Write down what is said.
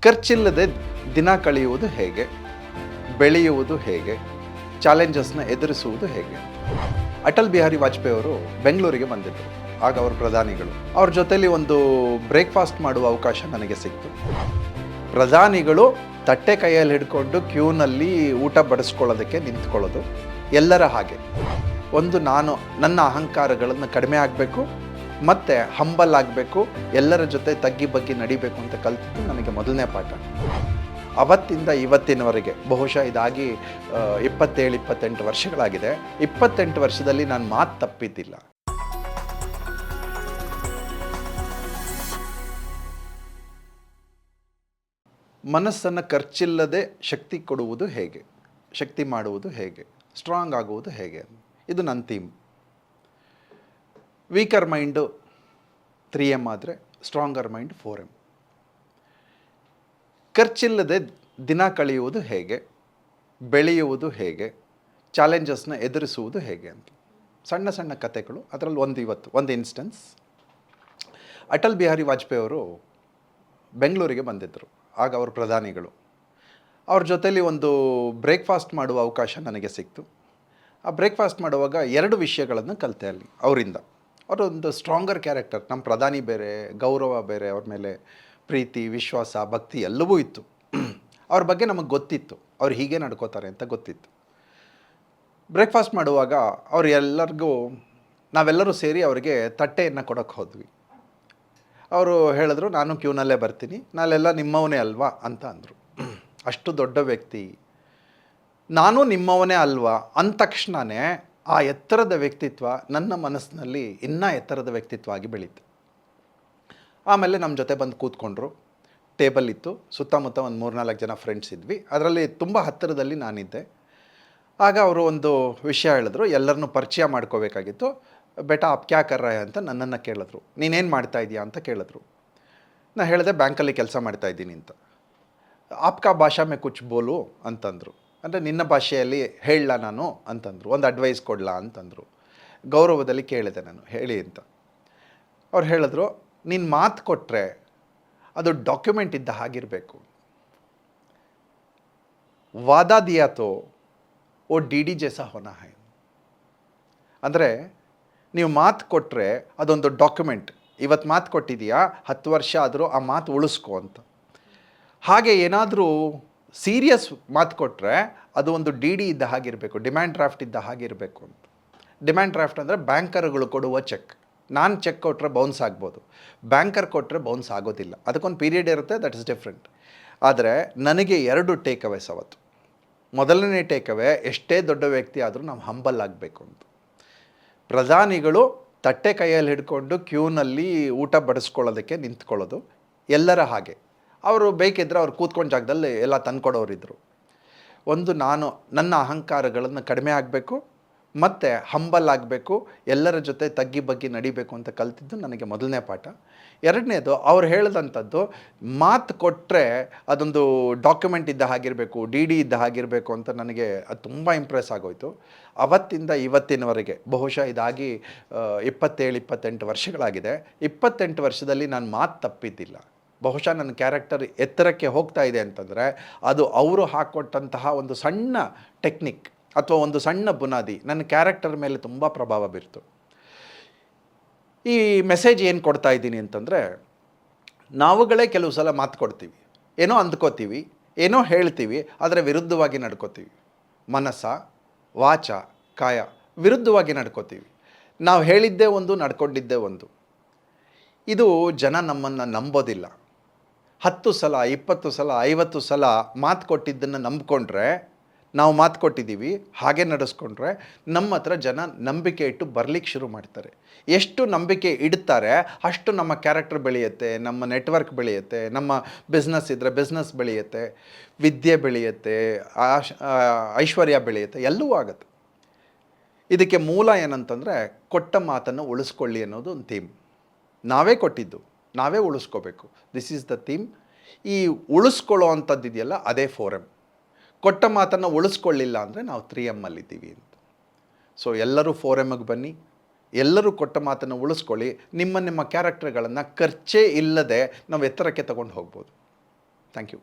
ಖರ್ಚಿಲ್ಲದೆ ದಿನ ಕಳೆಯುವುದು ಹೇಗೆ? ಬೆಳೆಯುವುದು ಹೇಗೆ? ಚಾಲೆಂಜಸ್ನ ಎದುರಿಸುವುದು ಹೇಗೆ? ಅಟಲ್ ಬಿಹಾರಿ ವಾಜಪೇಯಿ ಅವರು ಬೆಂಗಳೂರಿಗೆ ಬಂದಿದ್ದರು ಆಗ ಅವರು ಪ್ರಧಾನಿಗಳು. ಅವ್ರ ಜೊತೆಯಲ್ಲಿ ಒಂದು ಬ್ರೇಕ್ಫಾಸ್ಟ್ ಮಾಡುವ ಅವಕಾಶ ನನಗೆ ಸಿಕ್ತು. ಪ್ರಧಾನಿಗಳು ತಟ್ಟೆ ಕೈಯಲ್ಲಿ ಹಿಡ್ಕೊಂಡು ಕ್ಯೂನಲ್ಲಿ ಊಟ ಬಡಿಸ್ಕೊಳ್ಳೋದಕ್ಕೆ ನಿಂತ್ಕೊಳ್ಳೋದು ಎಲ್ಲರ ಹಾಗೆ. ಒಂದು ನಾನು, ನನ್ನ ಅಹಂಕಾರಗಳನ್ನು ಕಡಿಮೆ ಆಗಬೇಕು ಮತ್ತು ಹಂಬಲ್ ಆಗಬೇಕು, ಎಲ್ಲರ ಜೊತೆ ತಗ್ಗಿ ಬಗ್ಗಿ ನಡಿಬೇಕು ಅಂತ ಕಲ್ತಿದ್ದು ನನಗೆ ಮೊದಲನೇ ಪಾಠ. ಅವತ್ತಿಂದ ಇವತ್ತಿನವರೆಗೆ, ಬಹುಶಃ ಇದಾಗಿ ಇಪ್ಪತ್ತೇಳು, ಇಪ್ಪತ್ತೆಂಟು ವರ್ಷಗಳಾಗಿದೆ. ಇಪ್ಪತ್ತೆಂಟು ವರ್ಷದಲ್ಲಿ ನಾನು ಮಾತು ತಪ್ಪಿದ್ದಿಲ್ಲ. ಮನಸ್ಸನ್ನು ಖರ್ಚಿಲ್ಲದೆ ಶಕ್ತಿ ಕೊಡುವುದು ಹೇಗೆ? ಶಕ್ತಿ ಮಾಡುವುದು ಹೇಗೆ? ಸ್ಟ್ರಾಂಗ್ ಆಗುವುದು ಹೇಗೆ? ಇದು ನನ್ನ theme weaker mind three M ಆದರೆ ಸ್ಟ್ರಾಂಗರ್ ಮೈಂಡ್ ಫೋರ್ ಎಂ ಖರ್ಚಿಲ್ಲದೆ ದಿನ ಕಳೆಯುವುದು ಹೇಗೆ? ಬೆಳೆಯುವುದು ಹೇಗೆ? ಚಾಲೆಂಜಸ್ನ ಎದುರಿಸುವುದು ಹೇಗೆ ಅಂತ. ಸಣ್ಣ ಸಣ್ಣ ಕತೆಗಳು ಅದರಲ್ಲಿ ಒಂದು ಇವತ್ತು, ಒಂದು ಇನ್ಸ್ಟೆನ್ಸ್ ಅಟಲ್ ಬಿಹಾರಿ ವಾಜಪೇಯಿ ಅವರು ಬೆಂಗಳೂರಿಗೆ ಬಂದಿದ್ದರು ಆಗ ಅವರು ಪ್ರಧಾನಿಗಳು. ಅವ್ರ ಜೊತೇಲಿ ಒಂದು ಬ್ರೇಕ್ಫಾಸ್ಟ್ ಮಾಡುವ ಅವಕಾಶ ನನಗೆ ಸಿಕ್ತು. ಆ ಬ್ರೇಕ್ಫಾಸ್ಟ್ ಮಾಡುವಾಗ ಎರಡು ವಿಷಯಗಳನ್ನು ಕಲಿತೆ ಅಲ್ಲಿ, ಅವರಿಂದ. ಅವರು ಒಂದು ಸ್ಟ್ರಾಂಗರ್ ಕ್ಯಾರೆಕ್ಟರ್ ನಮ್ಮ ಪ್ರಧಾನಿ ಬೇರೆ, ಗೌರವ ಬೇರೆ, ಅವ್ರ ಮೇಲೆ ಪ್ರೀತಿ, ವಿಶ್ವಾಸ, ಭಕ್ತಿ ಎಲ್ಲವೂ ಇತ್ತು. ಅವ್ರ ಬಗ್ಗೆ ನಮಗೆ ಗೊತ್ತಿತ್ತು. ಅವ್ರು ಹೀಗೆ ನಡ್ಕೋತಾರೆ ಅಂತ ಗೊತ್ತಿತ್ತು. ಬ್ರೇಕ್ಫಾಸ್ಟ್ ಮಾಡುವಾಗ ಅವ್ರು ಎಲ್ಲರಿಗೂ, ನಾವೆಲ್ಲರೂ ಸೇರಿ ಅವರಿಗೆ ತಟ್ಟೆಯನ್ನು ಕೊಡೋಕ್ಕೆ ಹೋದ್ವಿ. ಅವರು ಹೇಳಿದ್ರು, ನಾನು ಕ್ಯೂನಲ್ಲೇ ಬರ್ತೀನಿ. ನಾಲೆಲ್ಲ ನಿಮ್ಮವನೇ ಅಲ್ವಾ? ಅಂತ ಅಂದರು. ಅಷ್ಟು ದೊಡ್ಡ ವ್ಯಕ್ತಿ. ನಾನು ನಿಮ್ಮವನೇ ಅಲ್ವಾ? ಅಂದ ತಕ್ಷಣವೇ ಆ ಎತ್ತರದ ವ್ಯಕ್ತಿತ್ವ ನನ್ನ ಮನಸ್ಸಿನಲ್ಲಿ ಇನ್ನೂ ಎತ್ತರದ ವ್ಯಕ್ತಿತ್ವ ಆಗಿ ಬೆಳೀತು. ಆಮೇಲೆ ನಮ್ಮ ಜೊತೆ ಬಂದು ಕೂತ್ಕೊಂಡ್ರು. ಟೇಬಲ್ ಇತ್ತು. ಸುತ್ತಮುತ್ತ ಒಂದು ಮೂರ್ನಾಲ್ಕು ಜನ ಫ್ರೆಂಡ್ಸ್ ಇದ್ವಿ. ಅದರಲ್ಲಿ ತುಂಬ ಹತ್ತಿರದಲ್ಲಿ ನಾನಿದ್ದೆ. ಆಗ ಅವರು ಒಂದು ವಿಷಯ ಹೇಳಿದ್ರು. ಎಲ್ಲರನ್ನೂ ಪರಿಚಯ ಮಾಡ್ಕೋಬೇಕಾಗಿತ್ತು. ಬೇಟ, ಅಪ್ ಕ್ಯಾ ಅಂತ ನನ್ನನ್ನು ಕೇಳಿದ್ರು. ನೀನೇನು ಮಾಡ್ತಾ ಇದೀಯಾ? ಅಂತ ಕೇಳಿದ್ರು. ನಾನು ಹೇಳಿದೆ, ಬ್ಯಾಂಕಲ್ಲಿ ಕೆಲಸ ಮಾಡ್ತಾ ಇದ್ದೀನಿ ಅಂತ. ಆಪ್ಕಾ ಭಾಷಾ ಮೇ ಕುಚ್ ಬೋಲು? ಅಂತಂದರು. ಅಂದರೆ ನಿನ್ನ ಭಾಷೆಯಲ್ಲಿ ಹೇಳಲ್ಲ ನಾನು ಅಂತಂದರು, ಒಂದು ಅಡ್ವೈಸ್ ಕೊಡಲ ಅಂತಂದರು. ಗೌರವದಲ್ಲಿ ಕೇಳಿದೆ ನಾನು, ಹೇಳಿ ಅಂತ. ಅವ್ರು ಹೇಳಿದ್ರು, ನೀನು ಮಾತು ಕೊಟ್ಟರೆ ಅದು ಡಾಕ್ಯುಮೆಂಟ್ ಇದ್ದ ಹಾಗಿರಬೇಕು. ವಾದಾದಿಯಾತೋ ಓ ಡಿ ಡಿ ಜೆಸ ಹೊನ ಹೈ. ಅಂದರೆ, ನೀವು ಮಾತು ಕೊಟ್ಟರೆ ಅದೊಂದು ಡಾಕ್ಯುಮೆಂಟ್ ಇವತ್ತು ಮಾತು ಕೊಟ್ಟಿದೆಯಾ, ಹತ್ತು ವರ್ಷ ಆದರೂ ಆ ಮಾತು ಉಳಿಸ್ಕೊ ಅಂತ. ಹಾಗೆ ಏನಾದರೂ ಸೀರಿಯಸ್ ಮಾತು ಕೊಟ್ಟರೆ ಅದು ಒಂದು ಡಿ ಡಿ ಇದ್ದ ಹಾಗಿರಬೇಕು ಡಿಮ್ಯಾಂಡ್ ಡ್ರಾಫ್ಟ್ ಇದ್ದ ಹಾಗಿರಬೇಕು ಅಂತ. ಡಿಮ್ಯಾಂಡ್ ಡ್ರಾಫ್ಟ್ ಅಂದರೆ ಬ್ಯಾಂಕರ್ಗಳು ಕೊಡುವ ಚೆಕ್ ನಾನು ಚೆಕ್ ಕೊಟ್ಟರೆ ಬೌನ್ಸ್ ಆಗ್ಬೋದು. ಬ್ಯಾಂಕರ್ ಕೊಟ್ಟರೆ ಬೌನ್ಸ್ ಆಗೋದಿಲ್ಲ. ಅದಕ್ಕೊಂದು ಪೀರಿಯಡ್ ಇರುತ್ತೆ ದಟ್ ಇಸ್ ಡಿಫ್ರೆಂಟ್ ಆದರೆ ನನಗೆ ಎರಡು ಟೇಕ್ ಅವೇಸ್ ಅವತ್ತು. ಮೊದಲನೇ ಟೇಕ್ ಅವೇ ಎಷ್ಟೇ ದೊಡ್ಡ ವ್ಯಕ್ತಿ ಆದರೂ ನಾವು ಹಂಬಲ್ ಆಗಬೇಕು ಅಂತ. ಪ್ರಧಾನಿಗಳು ತಟ್ಟೆ ಕೈಯಲ್ಲಿ ಹಿಡ್ಕೊಂಡು ಕ್ಯೂನಲ್ಲಿ ಊಟ ಬಡಿಸ್ಕೊಳ್ಳೋದಕ್ಕೆ ನಿಂತ್ಕೊಳ್ಳೋದು ಎಲ್ಲರ ಹಾಗೆ. ಅವರು ಬೇಕಿದ್ದರೆ ಅವ್ರು ಕೂತ್ಕೊಂಡು ಜಾಗದಲ್ಲಿ ಎಲ್ಲ ತಂದ್ಕೊಡೋರಿದ್ದರು ಒಂದು ನಾನು, ನನ್ನ ಅಹಂಕಾರಗಳನ್ನು ಕಡಿಮೆ ಆಗಬೇಕು, ಮತ್ತು ಹಂಬಲ್ ಆಗಬೇಕು, ಎಲ್ಲರ ಜೊತೆ ತಗ್ಗಿ ಬಗ್ಗಿ ನಡಿಬೇಕು ಅಂತ ಕಲ್ತಿದ್ದು ನನಗೆ ಮೊದಲನೇ ಪಾಠ. ಎರಡನೇದು, ಅವ್ರು ಹೇಳಿದಂಥದ್ದು, ಮಾತು ಕೊಟ್ಟರೆ ಅದೊಂದು ಡಾಕ್ಯುಮೆಂಟ್ ಇದ್ದ ಹಾಗಿರಬೇಕು ಡಿ ಡಿ ಇದ್ದ ಹಾಗಿರಬೇಕು ಅಂತ ನನಗೆ ಅದು ತುಂಬ ಇಂಪ್ರೆಸ್ ಆಗೋಯಿತು. ಅವತ್ತಿಂದ ಇವತ್ತಿನವರೆಗೆ, ಬಹುಶಃ ಇದಾಗಿ ಇಪ್ಪತ್ತೇಳು, ಇಪ್ಪತ್ತೆಂಟು ವರ್ಷಗಳಾಗಿದೆ. ಇಪ್ಪತ್ತೆಂಟು ವರ್ಷದಲ್ಲಿ ನಾನು ಮಾತು ತಪ್ಪಿದ್ದಿಲ್ಲ. ಬಹುಶಃ ನನ್ನ ಕ್ಯಾರೆಕ್ಟರ್ ಎತ್ತರಕ್ಕೆ ಹೋಗ್ತಾ ಇದೆ ಅಂತಂದರೆ ಅದು ಅವರು ಹಾಕ್ಕೊಟ್ಟಂತಹ ಒಂದು ಸಣ್ಣ ಟೆಕ್ನಿಕ್ ಅಥವಾ ಒಂದು ಸಣ್ಣ ಬುನಾದಿ ನನ್ನ ಕ್ಯಾರೆಕ್ಟರ್ ಮೇಲೆ ತುಂಬ ಪ್ರಭಾವ ಬೀರ್ತು. ಈ ಮೆಸೇಜ್ ಏನು ಕೊಡ್ತಾ ಇದ್ದೀನಿ ಅಂತಂದರೆ ನಾವುಗಳೇ ಕೆಲವು ಸಲ ಮಾತು ಕೊಡ್ತೀವಿ. ಏನೋ ಅಂದ್ಕೋತೀವಿ, ಏನೋ ಹೇಳ್ತೀವಿ, ಆದರೆ ವಿರುದ್ಧವಾಗಿ ನಡ್ಕೋತೀವಿ. ಮನಸ್ಸ, ವಾಚ, ಕಾಯ ವಿರುದ್ಧವಾಗಿ ನಡ್ಕೋತೀವಿ. ನಾವು ಹೇಳಿದ್ದೇ ಒಂದು, ನಡ್ಕೊಂಡಿದ್ದೇ ಒಂದು. ಇದು ಜನ ನಮ್ಮನ್ನು ನಂಬೋದಿಲ್ಲ. ಹತ್ತು ಸಲ, ಇಪ್ಪತ್ತು ಸಲ, ಐವತ್ತು ಸಲ ಮಾತು ಕೊಟ್ಟಿದ್ದನ್ನು ನಂಬ್ಕೊಂಡ್ರೆ, ನಾವು ಮಾತು ಕೊಟ್ಟಿದ್ದೀವಿ, ಹಾಗೆ ನಡೆಸ್ಕೊಂಡ್ರೆ ನಮ್ಮ ಹತ್ರ ಜನ ನಂಬಿಕೆ ಇಟ್ಟು ಬರಲಿಕ್ಕೆ ಶುರು ಮಾಡ್ತಾರೆ. ಎಷ್ಟು ನಂಬಿಕೆ ಇಡ್ತಾರೆ, ಅಷ್ಟು ನಮ್ಮ ಕ್ಯಾರೆಕ್ಟರ್ ಬೆಳೆಯುತ್ತೆ, ನಮ್ಮ ನೆಟ್ವರ್ಕ್ ಬೆಳೆಯುತ್ತೆ, ನಮ್ಮ ಬಿಸ್ನೆಸ್ ಇದ್ದರೆ ಬಿಸ್ನೆಸ್ ಬೆಳೆಯುತ್ತೆ, ವಿದ್ಯೆ ಬೆಳೆಯುತ್ತೆ ಐಶ್ವರ್ಯ ಬೆಳೆಯುತ್ತೆ, ಎಲ್ಲವೂ ಆಗುತ್ತೆ. ಇದಕ್ಕೆ ಮೂಲ ಏನಂತಂದರೆ ಕೊಟ್ಟ ಮಾತನ್ನು ಉಳಿಸ್ಕೊಳ್ಳಿ ಅನ್ನೋದು ಒಂದು ಥೀಮ್ ನಾವೇ ಕೊಟ್ಟಿದ್ದು, ನಾವೇ ಉಳಿಸ್ಕೋಬೇಕು. ದಿಸ್ ಈಸ್ ದ ಥೀಮ್ ಈ ಉಳಿಸ್ಕೊಳ್ಳೋ ಅಂಥದ್ದು ಇದೆಯಲ್ಲ, ಅದೇ ಫೋರಮ್ ಕೊಟ್ಟ ಮಾತನ್ನು ಉಳಿಸ್ಕೊಳ್ಳಿಲ್ಲ ಅಂದರೆ ನಾವು ತ್ರೀ ಎಮ್ಮಲ್ಲಿದ್ದೀವಿ ಅಂತ. ಸೊ ಎಲ್ಲರೂ ಫೋರ್ ಎಮ್ಗೆ ಬನ್ನಿ. ಎಲ್ಲರೂ ಕೊಟ್ಟ ಮಾತನ್ನು ಉಳಿಸ್ಕೊಳ್ಳಿ. ನಿಮ್ಮ ನಿಮ್ಮ ಕ್ಯಾರೆಕ್ಟರ್ಗಳನ್ನು ಖರ್ಚೇ ಇಲ್ಲದೆ ನಾವು ಎತ್ತರಕ್ಕೆ ತಗೊಂಡು ಹೋಗ್ಬೋದು. Thank you